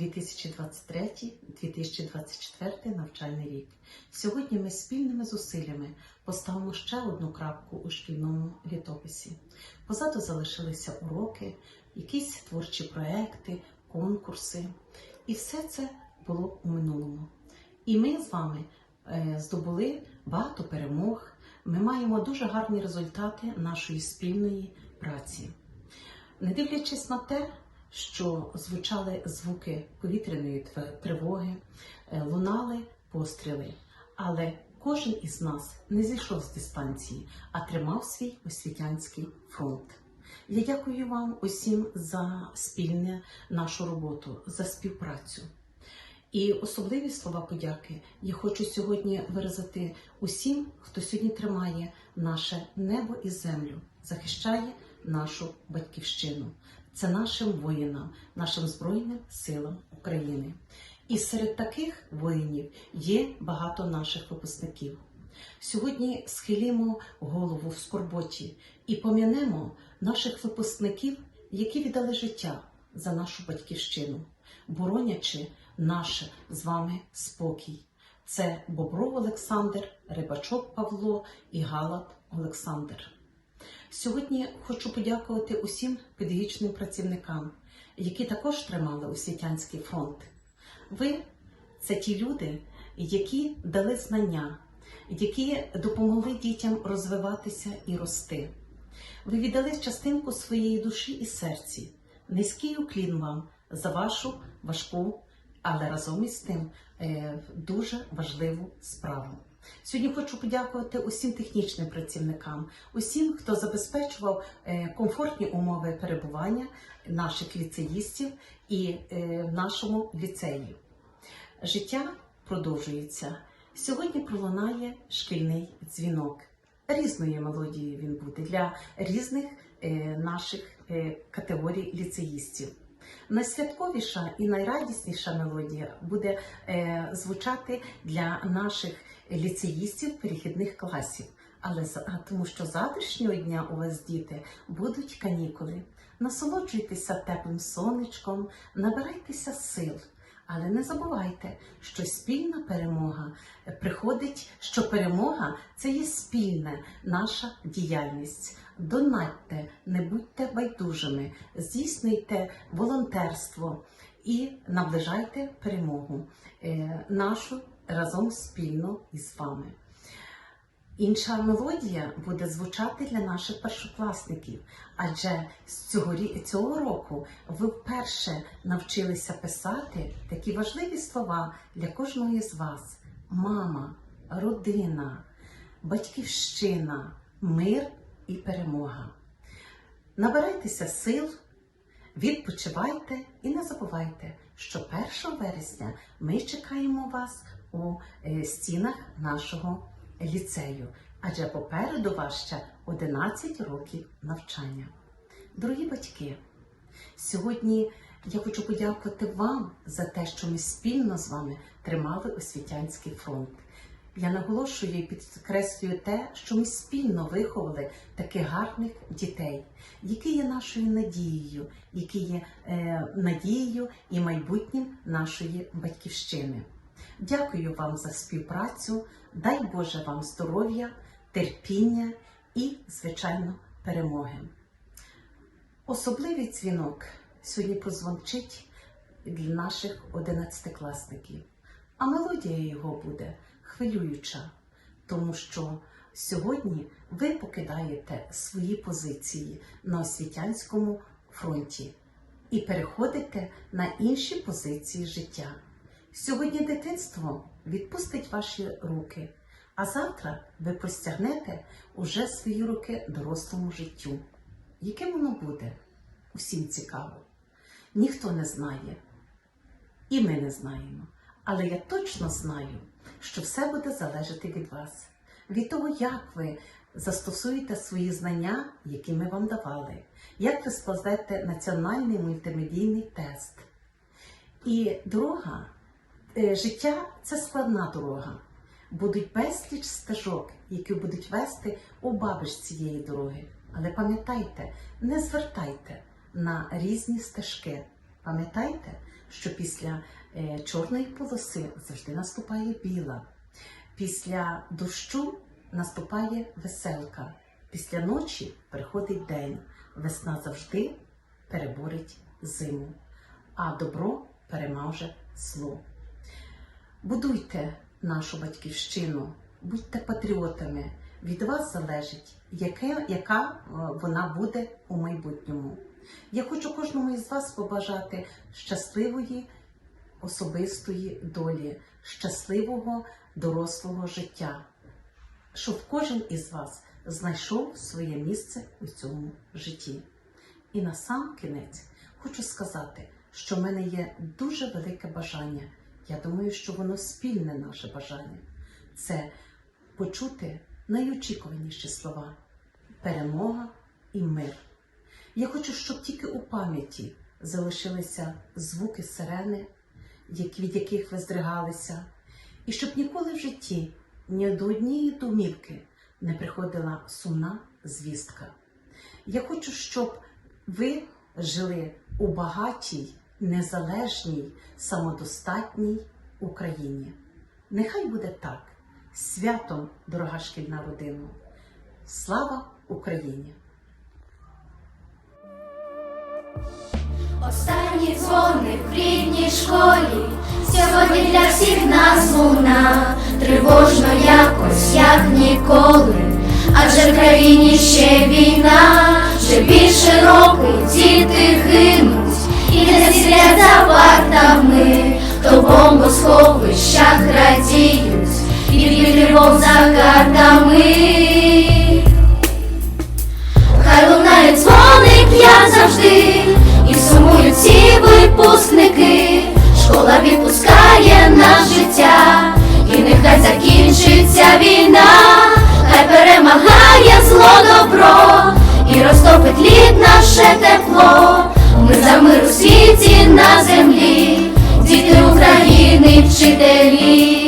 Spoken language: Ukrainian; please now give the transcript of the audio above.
2023-2024 навчальний рік. Сьогодні ми спільними зусиллями поставимо ще одну крапку у шкільному літописі. Позаду залишилися уроки, якісь творчі проекти, конкурси. І все це було у минулому. І ми з вами е, здобули багато перемог. Ми маємо дуже гарні результати нашої спільної праці. Не дивлячись на те, що звучали звуки повітряної тривоги, е, лунали постріли, але кожен із нас не зійшов з дистанції, а тримав свій освітянський фронт. Я дякую вам усім за спільне нашу роботу, за співпрацю. І особливі слова подяки я хочу сьогодні виразити усім, хто сьогодні тримає наше небо і землю, захищає нашу батьківщину. Це нашим воїнам, нашим Збройним силам України. І серед таких воїнів є багато наших випускників. Сьогодні схилімо голову в скорботі і пом'янемо наших випускників, які віддали життя за нашу батьківщину, боронячи наш з вами спокій. Це Бобров Олександр, Рибачок Павло і Галат Олександр. Сьогодні хочу подякувати усім педагогічним працівникам, які також тримали освітянський фронт. Ви це ті люди, які дали знання, які допомогли дітям розвиватися і рости. Ви віддали частинку своєї душі і серці. Низький уклін вам за вашу важку, але разом із тим е, дуже важливу справу. Сьогодні хочу подякувати усім технічним працівникам, усім, хто забезпечував е, комфортні умови перебування наших ліцеїстів і е, в нашому ліцеї. Життя продовжується. Сьогодні пролунає шкільний дзвінок. Різної мелодії він буде для різних наших категорій ліцеїстів. Найсвятковіша і найрадісніша мелодія буде е, звучати для наших ліцеїстів перехідних класів. Але тому, що завтрашнього дня у вас діти будуть канікули. Насолоджуйтеся теплим сонечком, набирайтеся сил. Але не забувайте, що спільна перемога приходить, що перемога це є спільна наша діяльність. Донатьте, не будьте байдужими, здійснюйте волонтерство і наближайте перемогу е, нашу разом спільно із вами. Інша мелодія буде звучати для наших першокласників, адже з цього, цього року ви вперше навчилися писати такі важливі слова для кожного з вас: мама, родина, батьківщина, мир і перемога. Набирайтеся сил, відпочивайте і не забувайте, що 1 вересня ми чекаємо вас у е, стінах нашого ліцею, адже попереду вас ще 11 років навчання. Дорогі батьки, сьогодні я хочу подякувати вам за те, що ми спільно з вами тримали освітянський фронт. Я наголошую і підкреслюю те, що ми спільно виховали таких гарних дітей, які є нашою надією, які є е, надією і майбутнім нашої батьківщини. Дякую вам за співпрацю. Дай Боже вам здоров'я, терпіння і, звичайно, перемоги. Особливий дзвінок сьогодні прозвучить для наших одинадцятикласників, а мелодія його буде хвилююча, тому що сьогодні ви покидаєте свої позиції на освітянському фронті і переходите на інші позиції життя. Сьогодні дитинство відпустить ваші руки, а завтра ви простягнете уже свої руки дорослому життю. Яким воно буде? Усім цікаво. Ніхто не знає, і ми не знаємо. Але я точно знаю, що все буде залежати від вас, від того, як ви застосуєте свої знання, які ми вам давали, як ви складете національний мультимедійний тест. І дорога, е, життя це складна дорога. Будуть безліч стежок, які будуть вести у бабиш цієї дороги. Але пам'ятайте, не звертайте на різні стежки. Пам'ятайте, що після е, чорної полоси завжди наступає біла. Після дощу наступає веселка. Після ночі приходить день. Весна завжди переборить зиму, а добро переможе зло. Будуйте нашу батьківщину, будьте патріотами. Від вас залежить, яке, яка е, вона буде у майбутньому. Я хочу кожному із вас побажати щасливої особистої долі, щасливого дорослого життя, щоб кожен із вас знайшов своє місце у цьому житті. І на сам кінець хочу сказати, що в мене є дуже велике бажання. Я думаю, що воно спільне наше бажання. Це почути найочікуваніші слова перемога і мир. Я хочу, щоб тільки у пам'яті залишилися звуки сирени, від яких ви здригалися, і щоб ніколи в житті ні до однієї домівки не приходила сумна звістка. Я хочу, щоб ви жили у багатій, незалежній, самодостатній Україні. Нехай буде так. Святом, дорога шкільна родина. Слава Україні! Останній дзвоник в рідній школі, сьогодні для всіх нас луна, тривожно якось, як ніколи, адже в країні ще війна, вже більше року діти гинуть, не сидять за партами, хто в бомбосховищах радіють, і від тривог за картами. Хай лунає дзвоник, як завжди, і сумують всі випускники. Школа відпускає на життя, і нехай закінчиться війна, хай перемагає зло добро, і розтопить лід наше тепло. За мир у світі на землі, діти України, вчителі.